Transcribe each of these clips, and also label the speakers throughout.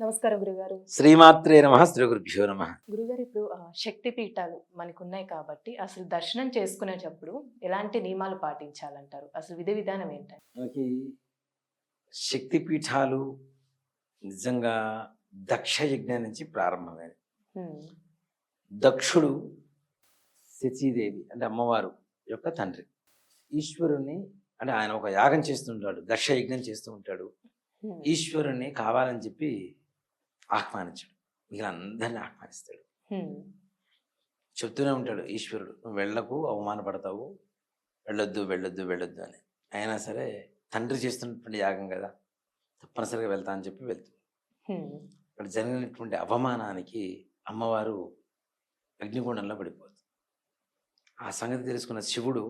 Speaker 1: నమస్కారం గురుగారు.
Speaker 2: శ్రీమాత్రే నమ శ్రీ గురుభ్యో నమ.
Speaker 1: గురుగారు ఇప్పుడు శక్తి పీఠాలు మనకు ఉన్నాయి కాబట్టి అసలు దర్శనం చేసుకునేటప్పుడు ఎలాంటి నియమాలు పాటించాలంటారు? అసలు విధి విధానం ఏంటంటే
Speaker 2: మనకి శక్తి పీఠాలు నిజంగా దక్ష యజ్ఞం నుంచి ప్రారంభమైనవి. దక్షుడు శచీదేవి అంటే అమ్మవారు యొక్క తండ్రి. ఈశ్వరుని అంటే ఆయన ఒక యాగం చేస్తుంటాడు దక్ష యజ్ఞం చేస్తూ ఉంటాడు. ఈశ్వరుని కావాలని చెప్పి ఆహ్వానించాడు. వీళ్ళందరినీ ఆహ్వానిస్తాడు. చెప్తూనే ఉంటాడు ఈశ్వరుడు నువ్వు వెళ్ళకు అవమానపడతావు వెళ్ళొద్దు వెళ్ళొద్దు వెళ్ళొద్దు అని. అయినా సరే తండ్రి చేస్తున్నటువంటి యాగం కదా తప్పనిసరిగా వెళ్తా అని చెప్పి వెళ్తుంది. ఇక్కడ జరిగినటువంటి అవమానానికి అమ్మవారు అగ్నిగుండంలో పడిపోతుంది ఆ సంగతి తెలుసుకున్న శివుడు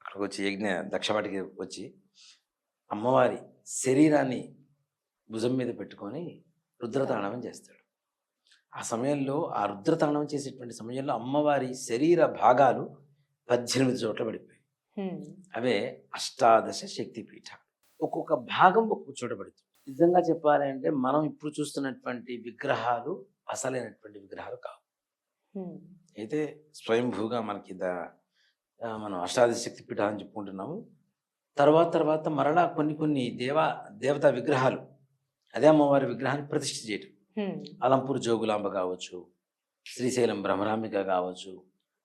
Speaker 2: అక్కడికి వచ్చి యజ్ఞ దక్షవాటికి వచ్చి అమ్మవారి శరీరాన్ని భుజం మీద పెట్టుకొని రుద్రతాండవం చేస్తాడు. ఆ సమయంలో ఆ రుద్రతాండవం చేసేటువంటి సమయంలో అమ్మవారి శరీర భాగాలు పద్దెనిమిది చోట్ల పడిపోయాయి. అవే అష్టాదశ శక్తి పీఠాలు. ఒక్కొక్క భాగం ఒక్కొక్క చోట పడుతుంది. నిజంగా చెప్పాలి అంటే మనం ఇప్పుడు చూస్తున్నటువంటి విగ్రహాలు అసలైనటువంటి విగ్రహాలు కావు. అయితే స్వయంభూగా మనకి మనం అష్టాదశ శక్తి పీఠాలని చెప్పుకుంటున్నాము. తర్వాత తర్వాత మరలా కొన్ని కొన్ని దేవా దేవతా విగ్రహాలు అదే అమ్మవారి విగ్రహాన్ని ప్రతిష్ఠ చేయటం. అలంపూర్ జోగులాంబ కావచ్చు శ్రీశైలం భ్రమరాంబిక కావచ్చు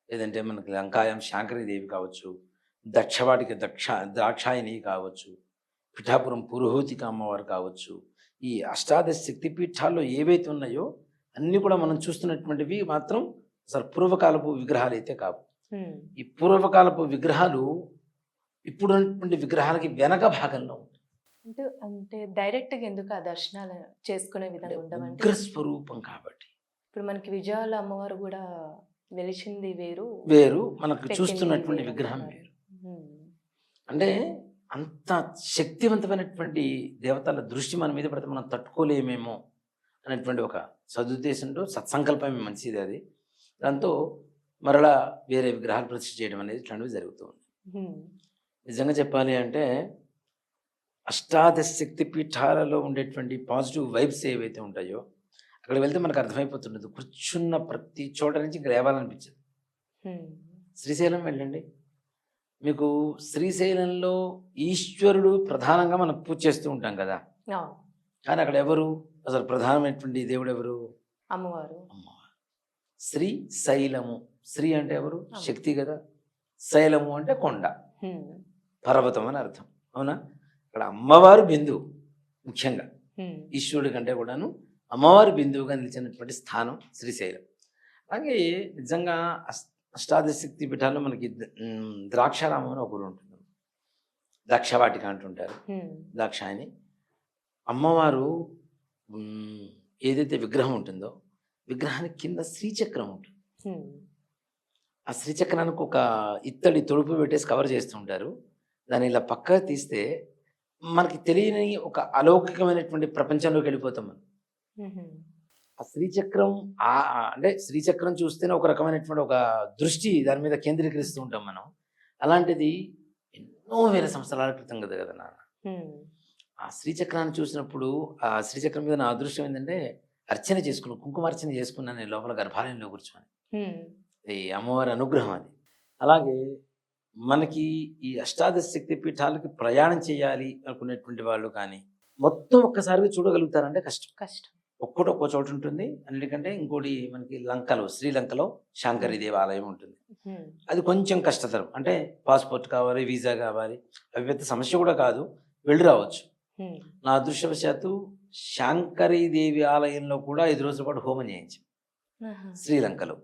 Speaker 2: లేదంటే మనకి లంకాయం శాంకరీదేవి కావచ్చు దక్షవాటికి దక్ష ద్రాక్షాయిని కావచ్చు పిఠాపురం పురోహూతిక అమ్మవారు కావచ్చు ఈ అష్టాదశ శక్తి పీఠాల్లో ఏవైతే ఉన్నాయో అన్నీ కూడా మనం చూస్తున్నటువంటివి మాత్రం అసలు పూర్వకాలపు విగ్రహాలు అయితే కావు. ఈ పూర్వకాలపు విగ్రహాలు ఇప్పుడు ఉన్నటువంటి విగ్రహాలకి వెనక భాగంలో
Speaker 1: అంటే అంటే డైరెక్ట్గా ఎందుకు ఆ దర్శనాలు చేసుకునే విధంగా ఉండమంటే
Speaker 2: ఉగ్ర స్వరూపం కాబట్టి
Speaker 1: ఇప్పుడు మనకి విజయాల అమ్మవారు కూడా వెలిచింది వేరు
Speaker 2: వేరు మనకు చూస్తున్నటువంటి విగ్రహం. వేరు. అంటే అంత శక్తివంతమైనటువంటి దేవతల దృష్టి మన మీద పడితే మనం తట్టుకోలేమేమో అనేటువంటి ఒక సదుద్దేశంతో సత్సంకల్పమే మంచిది అది దాంతో మరలా వేరే విగ్రహాలు ప్రతిష్ఠ చేయడం అనేది ఇట్లాంటివి జరుగుతుంది
Speaker 1: ఉమ్.
Speaker 2: నిజంగా చెప్పాలి అంటే అష్టాదశ శక్తి పీఠాలలో ఉండేటువంటి పాజిటివ్ వైబ్స్ ఏవైతే ఉంటాయో అక్కడ వెళ్తే మనకు అర్థమైపోతుండదు. కూర్చున్న ప్రతి చోట నుంచి ఇంకా లేవాలనిపించదు. శ్రీశైలం వెళ్ళండి. మీకు శ్రీశైలంలో ఈశ్వరుడు ప్రధానంగా మనం పూజ చేస్తూ ఉంటాం కదా. కానీ అక్కడ ఎవరు? అసలు ప్రధానమైనటువంటి దేవుడు ఎవరు?
Speaker 1: అమ్మవారు.
Speaker 2: అమ్మవారు. శ్రీ శైలము. శ్రీ అంటే ఎవరు. శక్తి కదా. శైలము అంటే కొండ. పర్వతం అని అర్థం. అవునా? ఇక్కడ అమ్మవారు బిందువు ముఖ్యంగా. ఈశ్వరుడి కంటే కూడాను అమ్మవారి బిందువుగా నిలిచినటువంటి స్థానం శ్రీశైలం. అలాగే నిజంగా అస్- అష్టాదశ శక్తి పీఠాల్లో మనకి ద్రాక్షారామం అని ఒకరు ఉంటుంది. ద్రాక్షవాటిక అంటుంటారు. ద్రాక్షాయని. అమ్మవారు ఏదైతే విగ్రహం ఉంటుందో విగ్రహానికి కింద శ్రీచక్రం ఉంటుంది. ఆ శ్రీచక్రానికి ఒక ఇత్తడి తొడుపు పెట్టేసి కవర్ చేస్తూ ఉంటారు. దాన్ని ఇలా పక్కగా తీస్తే మనకి తెలియని ఒక అలౌకికమైనటువంటి ప్రపంచంలోకి వెళ్ళిపోతాం మనం. ఆ శ్రీచక్రం అంటే శ్రీచక్రం చూస్తేనే ఒక రకమైనటువంటి ఒక దృష్టి దాని మీద కేంద్రీకరిస్తూ ఉంటాం మనం. అలాంటిది ఎన్నో వేల సంవత్సరాల క్రితం కదా కదా నాన్న. ఆ శ్రీచక్రాన్ని చూసినప్పుడు ఆ శ్రీచక్రం మీద నా అదృష్టం ఏంటంటే అర్చన చేసుకున్నాను కుంకుమార్చన చేసుకున్నాను నేను లోపల గర్భాలయంలో కూర్చొని. అమ్మవారి అనుగ్రహం అది. అలాగే మనకి ఈ అష్టాదశ శక్తి పీఠాలకి ప్రయాణం చేయాలి అనుకునేటువంటి వాళ్ళు కానీ మొత్తం ఒక్కసారిగా చూడగలుగుతారంటే కష్టం.
Speaker 1: కష్టం.
Speaker 2: ఒక్కటి ఒక్కో చోటు ఉంటుంది. అన్నిటికంటే ఇంకోటి మనకి లంకలో శ్రీలంకలో శాంకరి దేవాలయం ఉంటుంది. అది కొంచెం కష్టతరం. అంటే పాస్పోర్ట్ కావాలి వీసా కావాలి అవి పెద్ద సమస్య కూడా కాదు. వెళ్ళి రావచ్చు. నా అదృష్టవశాత్తు శాంకరీ దేవి ఆలయంలో కూడా ఐదు రోజుల పాటు హోమం చేయించాం. శ్రీలంకలో.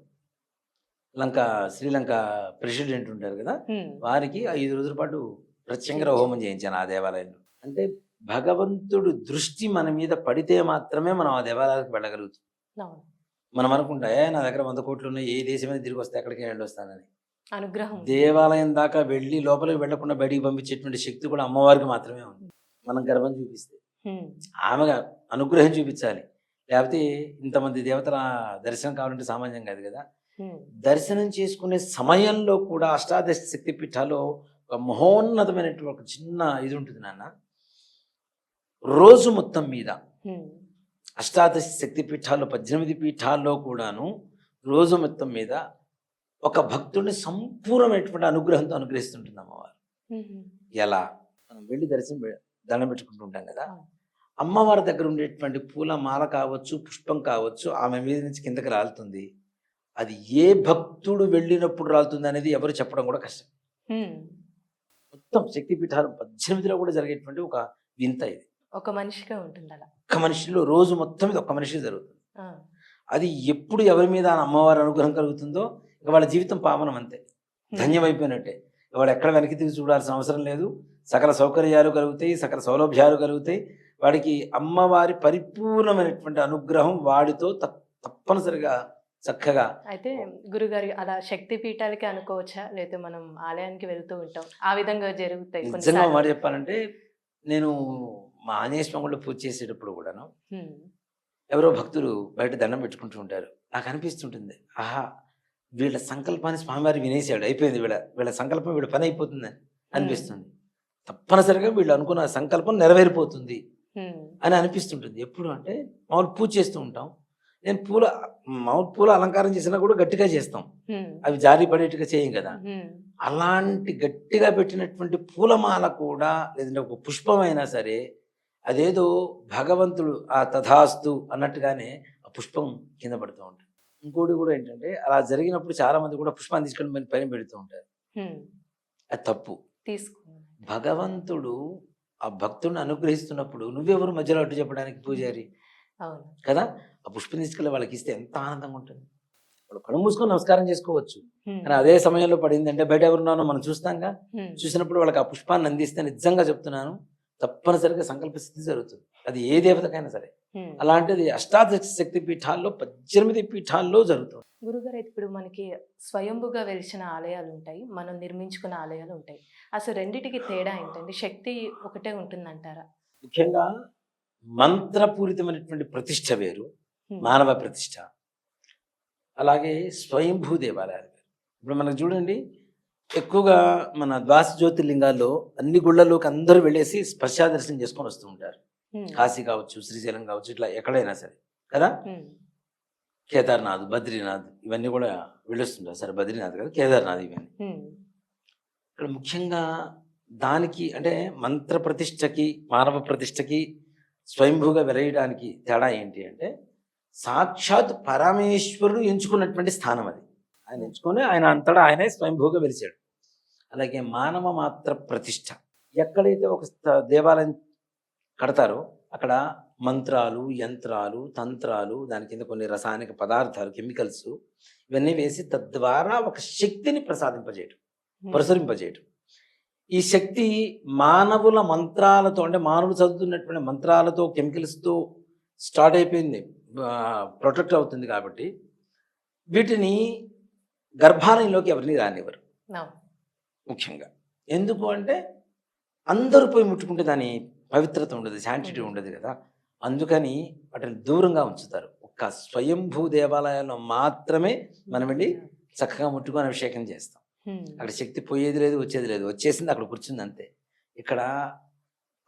Speaker 2: లంక శ్రీలంక ప్రెసిడెంట్ ఉంటారు కదా. వారికి ఐదు రోజుల పాటు ప్రత్యంగర హోమం చేయించాను ఆ దేవాలయంలో అంటే భగవంతుడు దృష్టి మన మీద పడితే మాత్రమే మనం ఆ దేవాలయానికి వెళ్ళగలుగుతాం. మనం అనుకుంటా "ఏ, నా దగ్గర వంద కోట్లు ఉన్నాయి ఏ దేశమైనా తిరిగి వస్తే ఎక్కడికి వెళ్ళి వస్తానని
Speaker 1: అనుగ్రహం
Speaker 2: దేవాలయం దాకా వెళ్ళి లోపలికి వెళ్ళకుండా బయటికి పంపించేటువంటి శక్తి కూడా అమ్మవారికి మాత్రమే ఉంది మనం గర్వం చూపిస్తే
Speaker 1: ఉమ్.
Speaker 2: ఆమె అనుగ్రహం చూపించాలి లేకపోతే ఇంతమంది దేవతల దర్శనం కావాలంటే సామాన్యం కాదు కదా. దర్శనం చేసుకునే సమయంలో కూడా అష్టాదశ శక్తి పీఠాలో ఒక మహోన్నతమైనటువంటి ఒక చిన్న ఇది ఉంటుంది నాన్న రోజు మొత్తం మీద. అష్టాదశ శక్తి పీఠాల్లో పద్దెనిమిది పీఠాల్లో కూడాను రోజు మొత్తం మీద ఒక భక్తుడిని సంపూర్ణమైనటువంటి అనుగ్రహంతో అనుగ్రహిస్తుంటుంది అమ్మవారు. ఎలా మనం వెళ్ళి దర్శనం దండం పెట్టుకుంటుంటాం కదా. అమ్మవారి దగ్గర ఉండేటువంటి పూల మాల కావచ్చు పుష్పం కావచ్చు ఆమె మీద నుంచి కిందకి రాలుతుంది అది ఏ భక్తుడు వెళ్ళినప్పుడు రాలుతుంది అనేది ఎవరు చెప్పడం కూడా కష్టం. మొత్తం శక్తి పీఠాలు పద్దెనిమిదిలో కూడా జరిగేటువంటి ఒక వింత ఇది.
Speaker 1: ఒక మనిషిగా ఉంటుంది అలా
Speaker 2: ఒక్క మనిషిలో రోజు మొత్తం మీద ఒక్క మనిషి జరుగుతుంది. అది ఎప్పుడు ఎవరి మీద ఆ అమ్మవారి అనుగ్రహం కలుగుతుందో ఇక వాళ్ళ జీవితం పావనం అంతే. ధన్యమైపోయినట్టే వాడు ఎక్కడ వెనక్కి తిరిగి చూడాల్సిన అవసరం లేదు. సకల సౌకర్యాలు కలుగుతాయి సకల సౌలభ్యాలు కలుగుతాయి. వాడికి అమ్మవారి పరిపూర్ణమైనటువంటి అనుగ్రహం వాడితో తప్- తప్పనిసరిగా చక్కగా.
Speaker 1: అయితే గురుగారి అలా శక్తి పీఠాలకి అనుకోవచ్చా? లేకపోతే మనం ఆలయానికి వెళ్తూ ఉంటాం. ఆ విధంగా జరుగుతాయి
Speaker 2: నిజంగా. మాట చెప్పాలంటే నేను మా ఆంజనేయ స్వామి పూజ చేసేటప్పుడు కూడాను. ఎవరో భక్తులు బయట దండం పెట్టుకుంటూ ఉంటారు. నాకు అనిపిస్తుంటుంది ఆహా వీళ్ళ సంకల్పాన్ని స్వామివారి వినేసాడు అయిపోయింది వీళ్ళ వీళ్ళ సంకల్పం వీళ్ళ పని అయిపోతుందని అనిపిస్తుంది. తప్పనిసరిగా వీళ్ళు అనుకున్న సంకల్పం నెరవేరిపోతుంది. అని అనిపిస్తుంటుంది. ఎప్పుడు అంటే మామూలు పూజ చేస్తూ ఉంటాం. నేను పూల మామూలు పూల అలంకారం చేసినా కూడా గట్టిగా చేస్తాం. అవి జారి పడేట్టుగా చేయం కదా. అలాంటి గట్టిగా పెట్టినటువంటి పూలమాల కూడా లేదంటే ఒక పుష్పమైనా సరే అదేదో భగవంతుడు ఆ తథాస్తు అన్నట్టుగానే ఆ పుష్పం కింద పడుతూ ఉంటుంది ఇంకోటి కూడా ఏంటంటే అలా జరిగినప్పుడు చాలా మంది కూడా పుష్పాన్ని తీసుకొని పైన- పైన పెడుతూ ఉంటారు. అది తప్పు. భగవంతుడు ఆ భక్తుడిని అనుగ్రహిస్తున్నప్పుడు నువ్వెవరు మధ్యలో అడ్డు చెప్పడానికి పూజారి? కదా? ఆ పుష్పం తీసుకెళ్ళి వాళ్ళకి ఇస్తే ఎంత ఆనందంగా ఉంటుంది. వాళ్ళు కళ్ళు మూసుకొని నమస్కారం చేసుకోవచ్చు. కానీ అదే సమయంలో పడింది అంటే బయట ఎవరున్నానో మనం చూస్తాంగా. చూసినప్పుడు వాళ్ళకి ఆ పుష్పాన్ని అందిస్తే నిజంగా చెప్తున్నాను తప్పనిసరిగా సంకల్ప స్థితి జరుగుతుంది. అది ఏ దేవతకైనా సరే. అలాంటిది అష్టాదశ శక్తి పీఠాల్లో పద్దెనిమిది పీఠాల్లో జరుగుతుంది.
Speaker 1: గురుగారు ఇప్పుడు మనకి స్వయంభుగా వెలిసిన ఆలయాలు ఉంటాయి మనం నిర్మించుకున్న ఆలయాలు ఉంటాయి. అసలు రెండిటికి తేడా ఏంటండి? శక్తి ఒకటే ఉంటుందంటారా?
Speaker 2: ముఖ్యంగా మంత్రపూరితమైనటువంటి ప్రతిష్ట వేరు. మానవ ప్రతిష్ట అలాగే స్వయంభూ దేవాలయాలు వేరు ఇప్పుడు మనకు చూడండి ఎక్కువగా మన ద్వాస జ్యోతిర్లింగాల్లో అన్ని గుళ్ళలోకి అందరూ వెళ్ళేసి స్పర్శా దర్శనం చేసుకొని వస్తూ ఉంటారు. కాశీ కావచ్చు శ్రీశైలం కావచ్చు ఇట్లా ఎక్కడైనా సరే కదా. కేదార్నాథ్ బద్రీనాథ్ ఇవన్నీ కూడా వెళ్ళొస్తుంటారు సరే బద్రీనాథ్ కదా కేదార్నాథ్ ఇవన్నీ. ఇక్కడ ముఖ్యంగా దానికి అంటే మంత్ర ప్రతిష్టకి మానవ ప్రతిష్టకి స్వయంభూగా వెలయడానికి తేడా ఏంటి అంటే సాక్షాత్ పరమేశ్వరుడు ఎంచుకున్నటువంటి స్థానం అది. ఆయన ఎంచుకొని ఆయన అంతటా ఆయనే స్వయంభూగా వెలిచాడు అలాగే మానవ మాత్ర ప్రతిష్ట. ఎక్కడైతే ఒక దేవాలయం కడతారో అక్కడ మంత్రాలు యంత్రాలు తంత్రాలు దాని కింద కొన్ని రసాయనిక పదార్థాలు కెమికల్స్ ఇవన్నీ వేసి తద్వారా ఒక శక్తిని ప్రసాదింపజేయటం. ప్రసరింపజేయటం. ఈ శక్తి మానవుల మంత్రాలతో అంటే మానవులు చదువుతున్నటువంటి మంత్రాలతో కెమికల్స్తో స్టార్ట్ అయిపోయింది ప్రొటెక్ట్ అవుతుంది కాబట్టి వీటిని గర్భాలయంలోకి ఎవరిని రానివ్వరు. ముఖ్యంగా. ఎందుకు అంటే అందరూ పోయి ముట్టుకుంటే దాని పవిత్రత ఉండదు శాంటిటీ ఉండదు కదా. అందుకని వాటిని దూరంగా ఉంచుతారు. ఒక్క స్వయంభూ దేవాలయాల్లో మాత్రమే మనం వెళ్ళి చక్కగా ముట్టుకొని అభిషేకం చేస్తాం. అక్కడ శక్తి పోయేది లేదు వచ్చేది లేదు. వచ్చేసింది అక్కడ కూర్చుంది అంతే. ఇక్కడ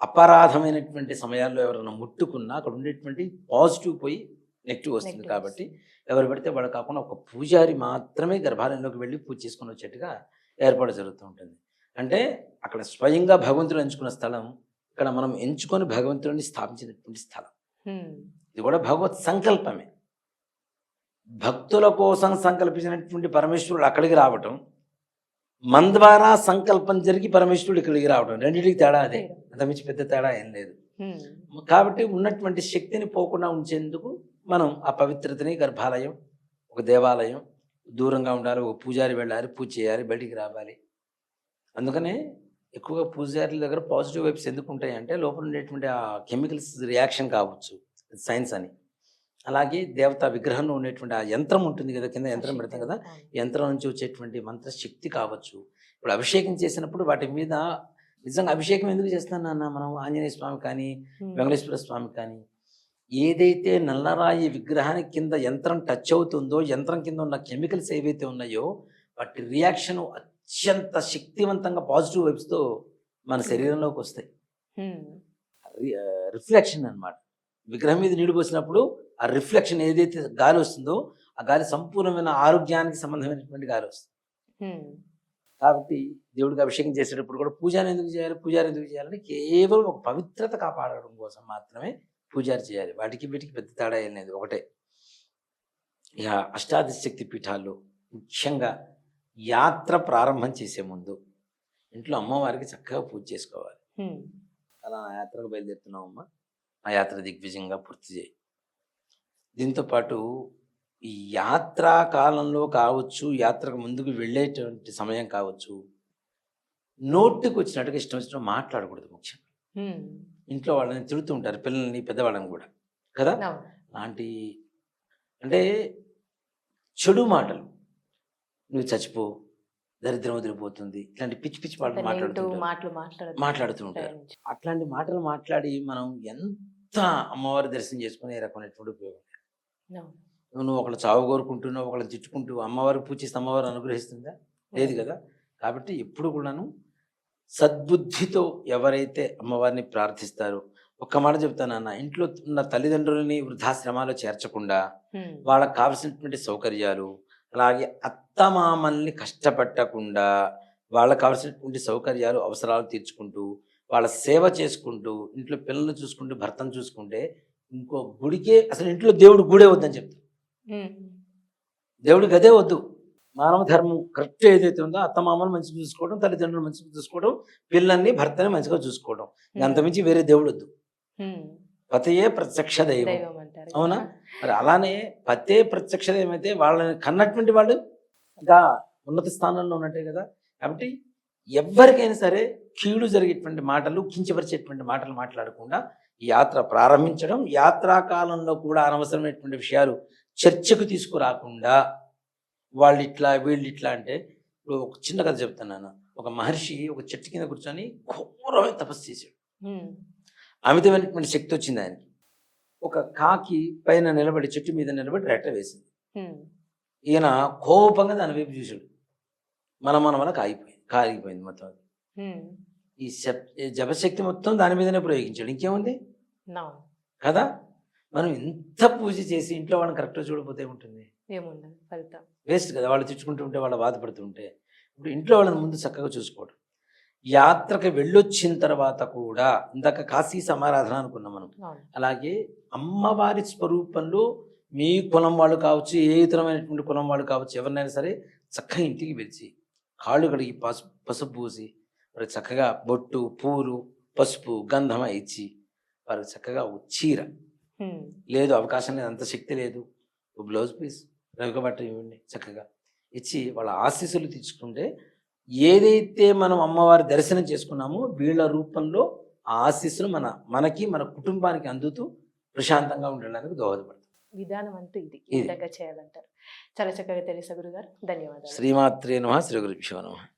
Speaker 2: అపరాధమైనటువంటి సమయాల్లో ఎవరైనా ముట్టుకున్నా అక్కడ ఉండేటువంటి పాజిటివ్ పోయి నెగిటివ్ వస్తుంది కాబట్టి ఎవరు పడితే వాడు కాకుండా ఒక పూజారి మాత్రమే గర్భాలయంలోకి వెళ్ళి పూజ చేసుకొని వచ్చేట్టుగా ఏర్పాటు జరుగుతూ ఉంటుంది. అంటే అక్కడ స్వయంగా భగవంతుడు ఎంచుకున్న స్థలం ఇక్కడ మనం ఎంచుకొని భగవంతుడిని స్థాపించినటువంటి స్థలం. ఇది కూడా భగవత్ సంకల్పమే. భక్తుల కోసం సంకల్పించినటువంటి పరమేశ్వరుడు అక్కడికి రావటం మన ద్వారా సంకల్పం జరిగి పరమేశ్వరుడు ఇక్కడికి రావటం రెండింటికి తేడా అదే. అంతమించి పెద్ద తేడా ఏం లేదు. కాబట్టి ఉన్నటువంటి శక్తిని పోకుండా ఉంచేందుకు మనం ఆ పవిత్రతని గర్భాలయం ఒక దేవాలయం దూరంగా ఉండాలి ఒక పూజారి వెళ్ళాలి పూజ చేయాలి బయటికి రావాలి. అందుకనే ఎక్కువగా పూజారుల దగ్గర పాజిటివ్ వైబ్స్ ఎందుకు ఉంటాయి అంటే లోపల ఉండేటువంటి ఆ కెమికల్స్ రియాక్షన్ కావచ్చు. సైన్స్ అని. అలాగే దేవతా విగ్రహంలో ఉండేటువంటి ఆ యంత్రం ఉంటుంది కదా కింద యంత్రం పెడతాం కదా. యంత్రం నుంచి వచ్చేటువంటి మంత్ర శక్తి కావచ్చు ఇప్పుడు అభిషేకం చేసినప్పుడు వాటి మీద నిజంగా అభిషేకం ఎందుకు చేస్తాను నాన్న మనం ఆంజనేయ స్వామి కానీ. వెంకటేశ్వర స్వామి కానీ ఏదైతే నల్లరాయి విగ్రహానికి కింద యంత్రం టచ్ అవుతుందో యంత్రం కింద ఉన్న కెమికల్స్ ఏవైతే ఉన్నాయో వాటి రియాక్షన్ అత్యంత శక్తివంతంగా పాజిటివ్ వైబ్స్తో మన శరీరంలోకి వస్తాయి. రిఫ్లెక్షన్ అన్నమాట విగ్రహం మీద నీళ్ళు పోసినప్పుడు ఆ రిఫ్లెక్షన్ ఏదైతే గాలి వస్తుందో ఆ గాలి సంపూర్ణమైన ఆరోగ్యానికి సంబంధమైనటువంటి గాలి వస్తుంది. కాబట్టి దేవుడికి అభిషేకం చేసేటప్పుడు కూడా పూజారి ఎందుకు చేయాలి? పూజారి ఎందుకు చేయాలని కేవలం ఒక పవిత్రత కాపాడడం కోసం మాత్రమే పూజారి చేయాలి. వాటికి వీటికి పెద్ద తేడా ఏం లేదు. ఒకటే. ఇక అష్టాదశ శక్తి పీఠాల్లో ముఖ్యంగా యాత్ర ప్రారంభం చేసే ముందు ఇంట్లో అమ్మవారికి చక్కగా పూజ చేసుకోవాలి. అలా యాత్రకు బయలుదేరుతున్నామమ్మా ఆ యాత్ర దిగ్విజయంగా పూర్తి చేయి. దీంతో పాటు ఈ యాత్రా కాలంలో కావచ్చు యాత్రకు ముందుకు వెళ్ళేటువంటి సమయం కావచ్చు నోటికి వచ్చినట్టుగా ఇష్టం వచ్చినట్టు మాట్లాడకూడదు ముఖ్యం
Speaker 1: హ్మ్.
Speaker 2: ఇంట్లో వాళ్ళని తిడుతూ ఉంటారు పిల్లల్ని పెద్దవాళ్ళని కూడా. కదా. లాంటి అంటే చెడు మాటలు. నువ్వు చచ్చిపో దరిద్రం వదిలిపోతుంది ఇట్లాంటి పిచ్చి పిచ్చి మాటలు
Speaker 1: నెగిటివ్
Speaker 2: మాట్లాడుతుంటారు
Speaker 1: మాటలు మాట్లాడదు
Speaker 2: మాట్లాడుతూ ఉంటారు. అట్లాంటి మాటలు మాట్లాడి మనం ఎంత అమ్మవారి దర్శనం చేసుకునే ఏ రకమైనటువంటి ఉపయోగం. నువ్వు ఒకళ్ళు చావు కోరుకుంటున్నావు ఒకళ్ళని తిట్టుకుంటూ అమ్మవారికి పూజ చేస్తే అమ్మవారు అనుగ్రహిస్తుందా? లేదు కదా. కాబట్టి ఎప్పుడు కూడాను సద్బుద్ధితో ఎవరైతే అమ్మవారిని ప్రార్థిస్తారో ఒక్క మాట చెప్తానన్న ఇంట్లో ఉన్న తల్లిదండ్రులని వృద్ధాశ్రమాల్లో చేర్చకుండా
Speaker 1: హ్మ్.
Speaker 2: వాళ్ళకి కావలసినటువంటి సౌకర్యాలు అలాగే అత్తమామల్ని కష్టపెట్టకుండా వాళ్ళకి కావలసినటువంటి సౌకర్యాలు అవసరాలు తీర్చుకుంటూ వాళ్ళ సేవ చేసుకుంటూ ఇంట్లో పిల్లల్ని చూసుకుంటూ భర్తను చూసుకుంటే ఇంకో గుడికే అసలు ఇంట్లో దేవుడు గుడే వద్దని చెప్తారు. దేవుడికి అదే వద్దు. మానవ ధర్మం కరెక్ట్ ఏదైతే ఉందో అత్తమామలు మంచిగా చూసుకోవడం తల్లిదండ్రులు మంచిగా చూసుకోవడం పిల్లల్ని భర్తని మంచిగా చూసుకోవడం. అంతమించి వేరే దేవుడు వద్దు. పతయే ప్రత్యక్ష దైవం.
Speaker 1: దైవం
Speaker 2: అవునా? మరి అలానే పతే ప్రత్యక్ష ఏమైతే వాళ్ళని కన్నటువంటి వాళ్ళు ఇంకా ఉన్నత స్థానంలో ఉన్నట్టే కదా. కాబట్టి ఎవరికైనా సరే కీడు జరిగేటువంటి మాటలు కించపరిచేటువంటి మాటలు మాట్లాడకుండా యాత్ర ప్రారంభించడం యాత్రా కాలంలో కూడా అనవసరమైనటువంటి విషయాలు చర్చకు తీసుకురాకుండా వాళ్ళు ఇట్లా వీళ్ళు ఇట్లా అంటే ఇప్పుడు ఒక చిన్న కథ చెప్తున్నాను ఒక మహర్షి ఒక చెట్టు కింద కూర్చొని ఘోరమైన తపస్సు చేశాడు. అమితమైనటువంటి శక్తి వచ్చింది ఆయనకి ఒక కాకి పైన నిలబడి చెట్టు మీద నిలబడి రెట్ట వేసింది. ఈయన కోపంగా దాని వైపు చూశాడు మన మన మన కాగిపోయింది కాగిపోయింది మొత్తం. ఈ జపశక్తి మొత్తం దాని మీదనే ప్రయోగించాడు. ఇంకేముంది. కదా? మనం ఎంత పూజ చేసి ఇంట్లో వాళ్ళని కరెక్ట్గా చూడకపోతే ఉంటుంది వేస్ట్ కదా వాళ్ళు తిట్టుకుంటూ ఉంటే వాళ్ళు బాధపడుతుంటే. ఇప్పుడు ఇంట్లో వాళ్ళని ముందు చక్కగా చూసుకోవడం. యాత్రకు వెళ్ళొచ్చిన తర్వాత కూడా ఇందాక కాశీ సమారాధన అనుకున్నాం మనం. అలాగే అమ్మవారి స్వరూపంలో మీ కులం వాళ్ళు కావచ్చు ఏ ఇతరమైనటువంటి కులం వాళ్ళు కావచ్చు ఎవరినైనా సరే చక్కగా ఇంటికి పిలిచి కాళ్ళు కడిగి పసుపు పసుపు పూసి వారికి చక్కగా బొట్టు పూలు పసుపు గంధమ ఇచ్చి వారికి చక్కగా ఒక చీర. లేదు అవకాశం లేదు అంత శక్తి లేదు. ఒక బ్లౌజ్ పీస్ రవిక బట్ట ఇవ్వండి చక్కగా. ఇచ్చి వాళ్ళ ఆశీస్సులు తీసుకుంటే ఏదైతే మనం అమ్మవారి దర్శనం చేసుకున్నామో వీళ్ళ రూపంలో ఆ ఆశీస్సులు మన మనకి మన కుటుంబానికి అందుతూ ప్రశాంతంగా ఉండడానికి దోహదపడుతుంది
Speaker 1: విధానం అంటూ ఇది. చేయాలంటారు. చాలా చక్కగా తెలుసా గురుగారు ధన్యవాదాలు.
Speaker 2: శ్రీమాత్రే నమ శ్రీ గురు నమః.